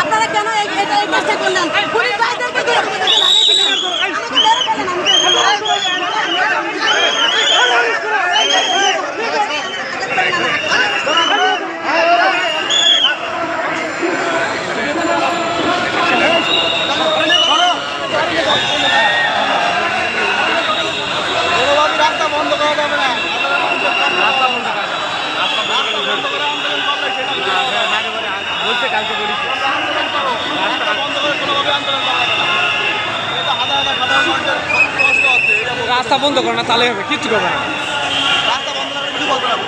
আপনারা কেন এই কাজটা করলেন? পুলিশ রাস্তা বন্ধ করো না তাহলে হবে কিচ্ছু করবে না রাস্তা বন্ধ করে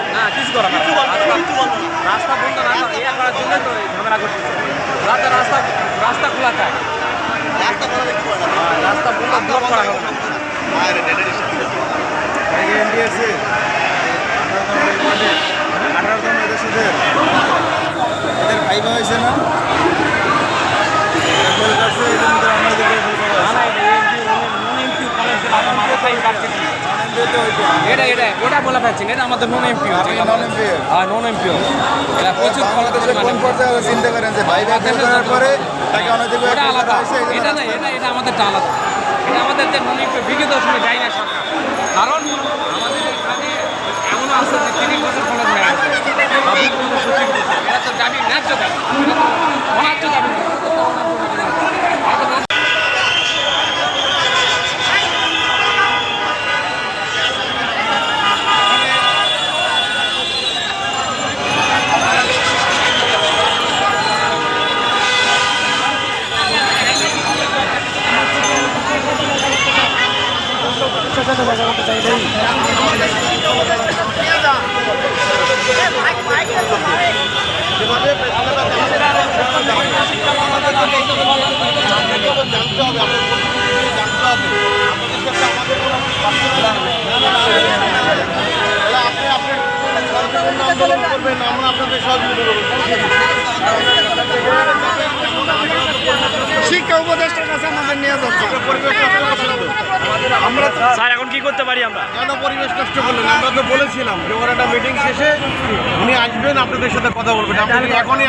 না না কিছু না না কিছু বলব না রাস্তা বন্ধ না করে ইয়ে করার জন্য তো এই ঝামেলা করতেছে রাতে রাস্তা রাস্তা খোলা থাকে রাস্তা করা দেখতে পারে না রাস্তা বন্ধ ব্লক করা হবে না আরে ডেডের এনডিএসি আঠারোতম এদের সাথে এদের ভাইবা হয়েছে না ফেল করছে এই জন্য তো আমরা এদেরকে ফেল করা না না এটা এমপি নন এমপি কলেজ মাথায় পাচ্ছে হয়েছে এটা এটা ওটা বলে পাচ্ছি এটা আমাদের নন এমপি আপনি non-MP? হ্যাঁ নন এমপি এটা প্রচুর বাংলাদেশে কোন পর্যায়ে চিন্তা করেন যে ভাইবা ফেল করার পরে তাকে অনৈতিক ওটা আলাদা। এটা না এটা এটা আমাদেরটা আলাদা। এটা আমাদের যে নন এমপি বিগত সময় যায় না সরকার। কারণ আমাদের এখানে এমন আছে যে তিন বছর কলেজ হয়ে গেছে। এটা তো দাবি ন্যায্য দাবি। এটা অন্যায্য দাবি। আপনাদের সহযোগিতা করব শিক্ষা আমাদের নিয়ে যাচ্ছে। আমরা স্যার এখন কি করতে পারি আমরা? কেন পরিবেশ নষ্ট করলেন? আমরা তো বলেছিলাম যে ওর একটা মিটিং শেষে উনি আসবেন আপনাদের সাথে কথা বলবেন। আপনি এখনই